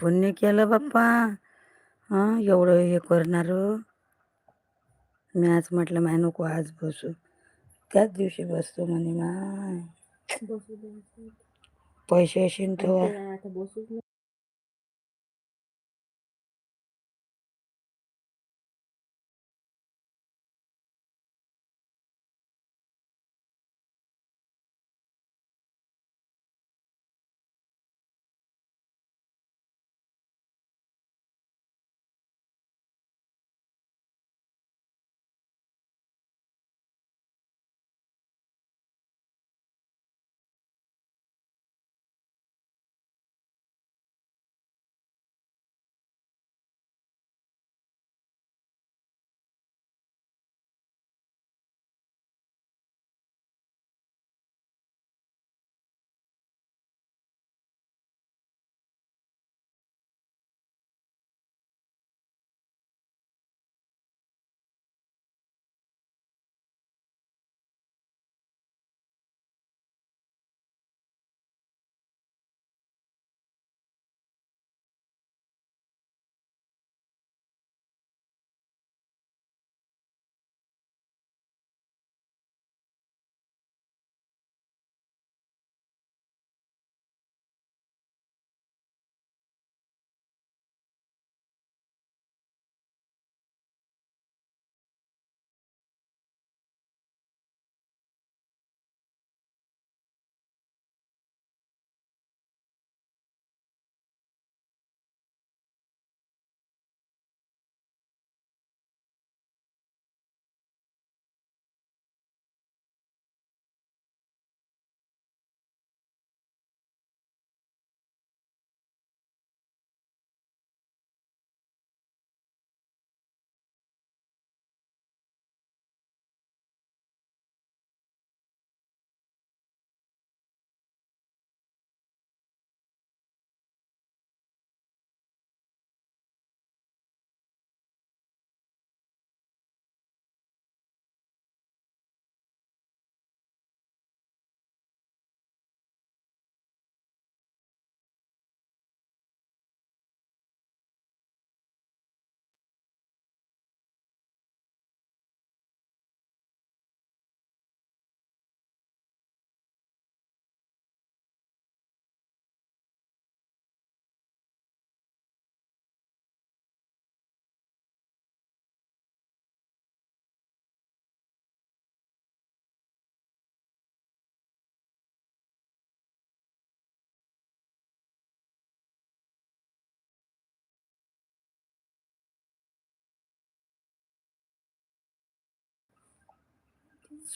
पुण्य केलं बाप्पा. हां एवढं हे करणार. मी आज म्हटलं माय नको आज बसू. त्याच दिवशी बसतो म्हणे माय. पैसे असेल तेव्हा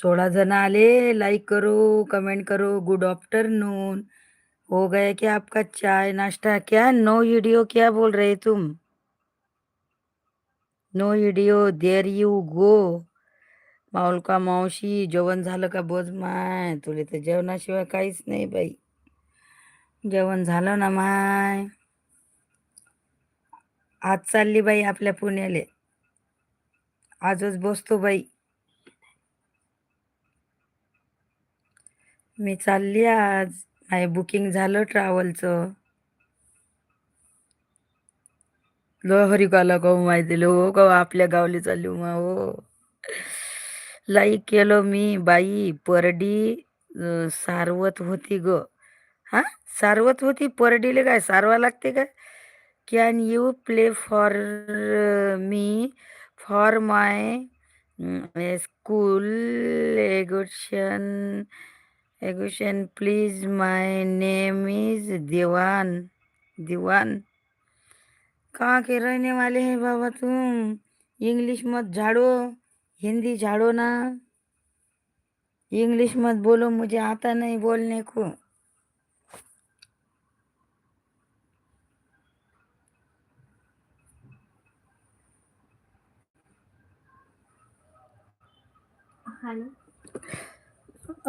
सोळा जण आले लाइक करो कमेंट करो गुड आफ्टरनून हो गया क्या आपका चाय नाश्ता? क्या? नो वीडियो क्या बोल रहे तुम? No video there you go माऊल का मावशी जेवण झालं का बोज माय तुले तर जेवणाशिवाय काहीच नाही बाई. जेवण झालं ना माय? आज चालली बाई आपल्या पुण्याले. आजच बसतो बाई. मी चालली आज. माय बुकिंग झालं ट्रॅव्हलचं लहरी गाला गाऊ माहिती हो गाव आपल्या गावली चालली मा हो. लाईक केलं मी बाई परडी सारवत होती ग. हा? सारवत होती परडीले काय सारवा लागते काय? Can you play for me for my school एगोशन एगोशन please my name is Diwan Diwan कहाँ के रहने वाले हैं बाबा तुम? इंग्लिश मत झाड़ो हिंदी झाड़ो ना। इंग्लिश मत बोलो मुझे आता नहीं बोलने को। हॅलो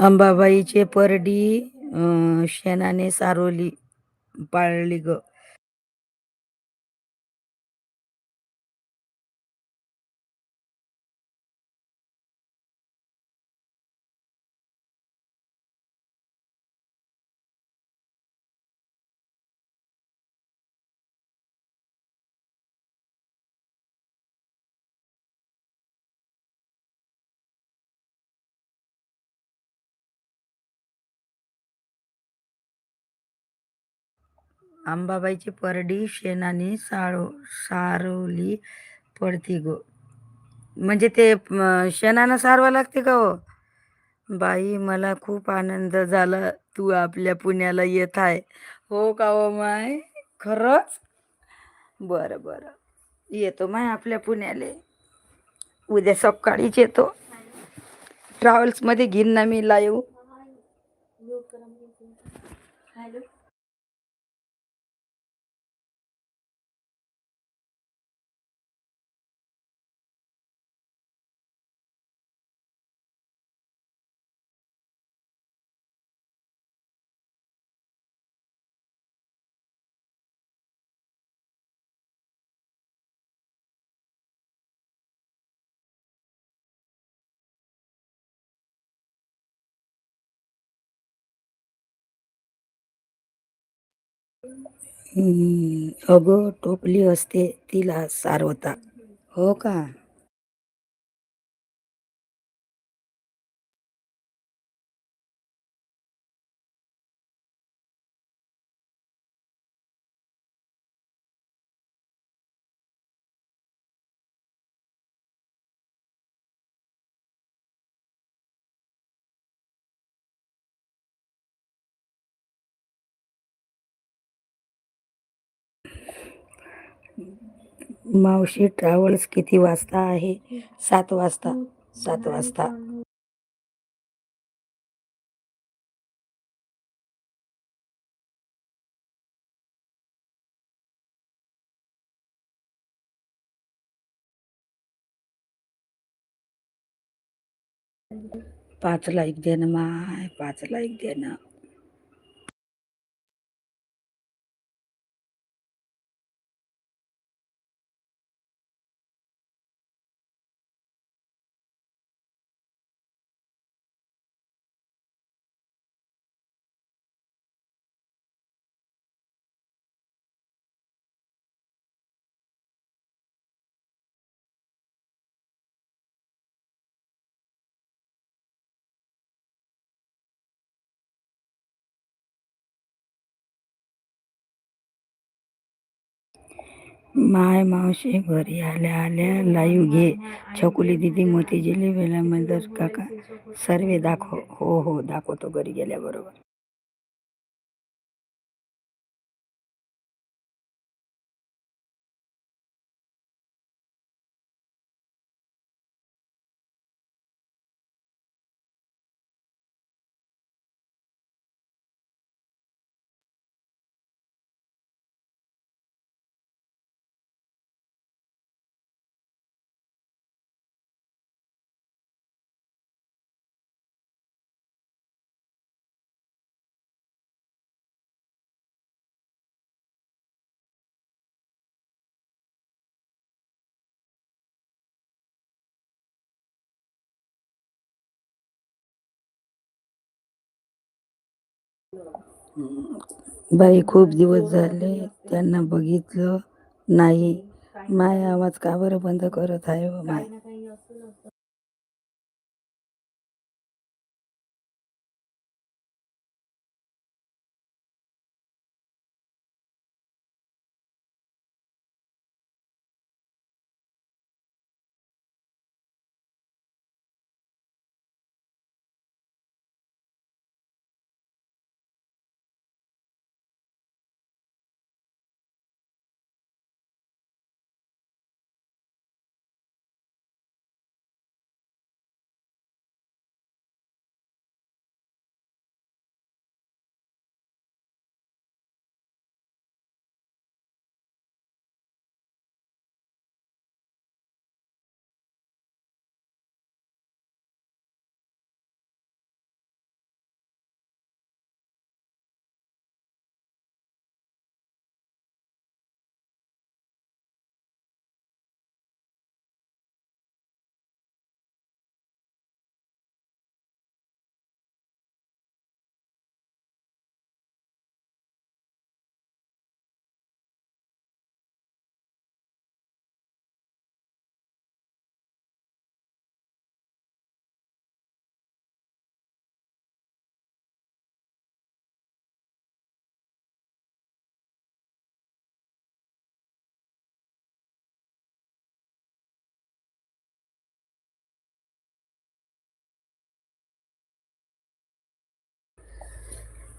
अंबाबाईचे परडी शेणाने सारोली पाळली ग. अंबाबाईची परडी शेणाने साळो सारवली पडती गो. म्हणजे ते शेणानं सारवा लागते का हो? बाई मला खूप आनंद झाला. तू आपल्या पुण्याला येत आहे. हो का हो माय? खरंच? बरं बरं. येतो माय आपल्या पुण्याला. उद्या सकाळीच येतो. ट्रॅव्हल्समध्ये घेईन ना मी लाईव्ह. अगं टोपली असते तिला सारवता. हो का? मावशी ट्रॅव्हल्स किती वाजता आहे? सात वाजता. सात वाजता. पाच लाईक देणं माय पाच लाईक देणं. माय मावशी घरी आल्या आल्या लाईव्ह घे. छकुली दिदी मोतीजिली वेला मंदर काका सर्वे दाखव हो हो दाखवतो घरी गेल्याबरोबर. बाई खूप दिवस झाले त्यांना बघितलं नाही. माय आवाज का बरं बंद करत आहे हो माय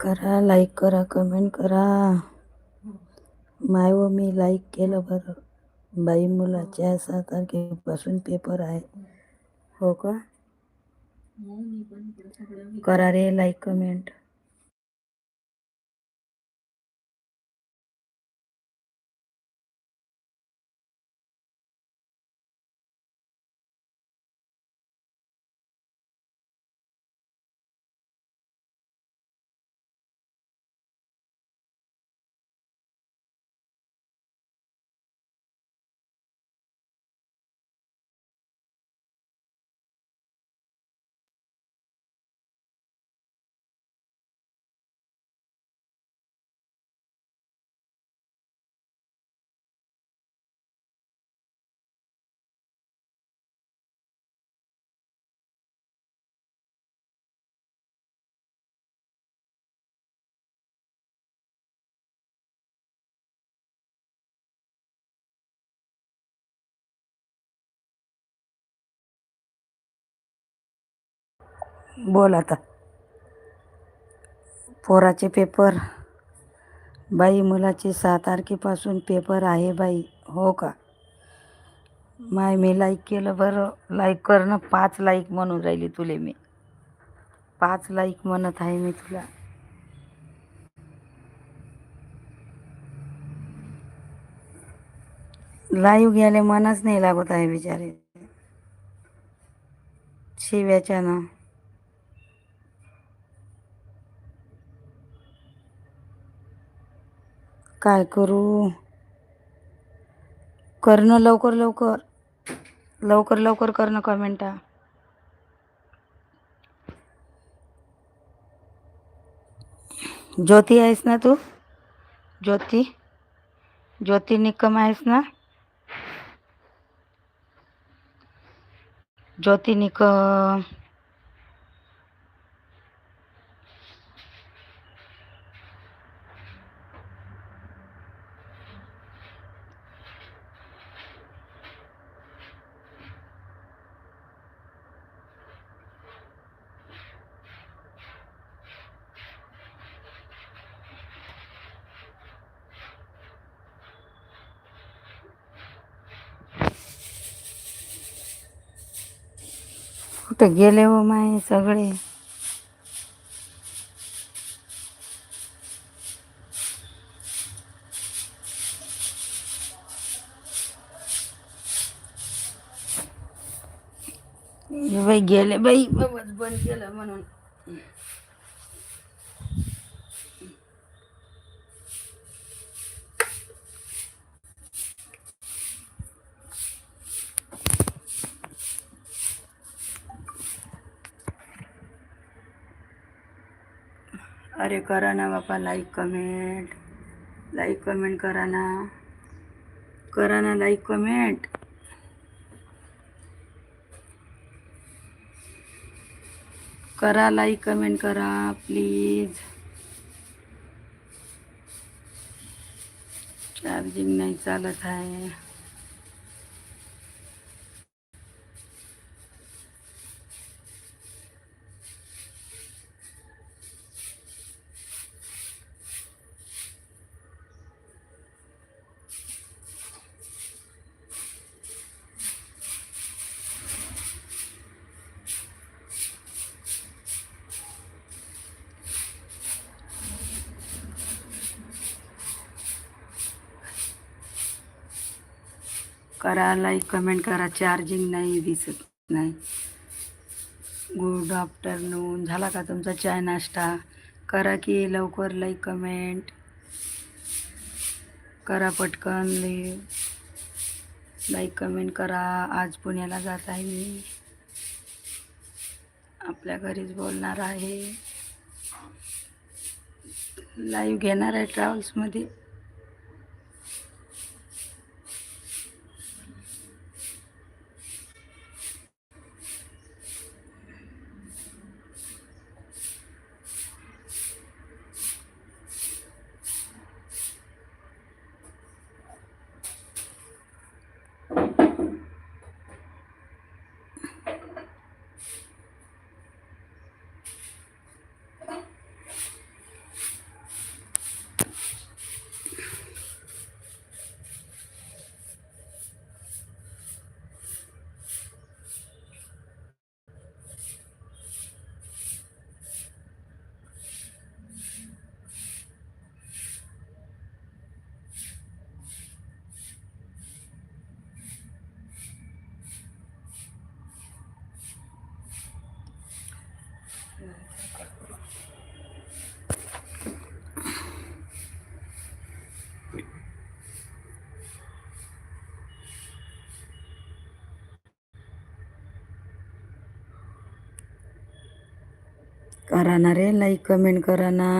करा लाईक करा कमेंट करा. माय व मी लाईक केलं बरं. बाई मुलाच्या सहा तारखेपासून पेपर आहे. हो का? करा रे लाईक कमेंट बोल आता. पोराचे पेपर. बाई मुलाचे सहा तारखेपासून पेपर आहे बाई. हो का? माय मी लाईक केलं बरं. लाईक कर ना पाच लाईक म्हणून राहिली तुले मी. पाच लाईक म्हणत आहे मी तुला. लाईव्ह घ्यायला मनच नाही लागत आहे बिचारे. शिव्याच्या ना काय करू? करणं लवकर लवकर. लवकर लवकर करणं कमेंटा. ज्योती आहेस ना तू? ज्योती? ज्योती निकम आहेस ना? ज्योती निकम. कुठं गेले हो माय सगळे. बाई गेले बाई. बंद केलं म्हणून. अरे करा ना बापा लाईक कमेंट लाईक कमेंट करा ना. करा ना लाईक कमेंट करा लाईक कमेंट करा प्लीज चार्जिंग नाही चालत आहे. करा लाईक कमेंट करा. चार्जिंग नाही दिसत नाही. गुड आफ्टरनून झाला का तुमचा चाय नाश्ता? करा की लवकर लाईक कमेंट करा पटकन लाईक कमेंट करा. आज पुण्याला जात आहे मी. आपल्या घरीच बोलणार आहे. लाईव्ह घेणार आहे ट्रॅव्हल्समध्ये राहणार आहे रे. लाईक कमेंट करा ना.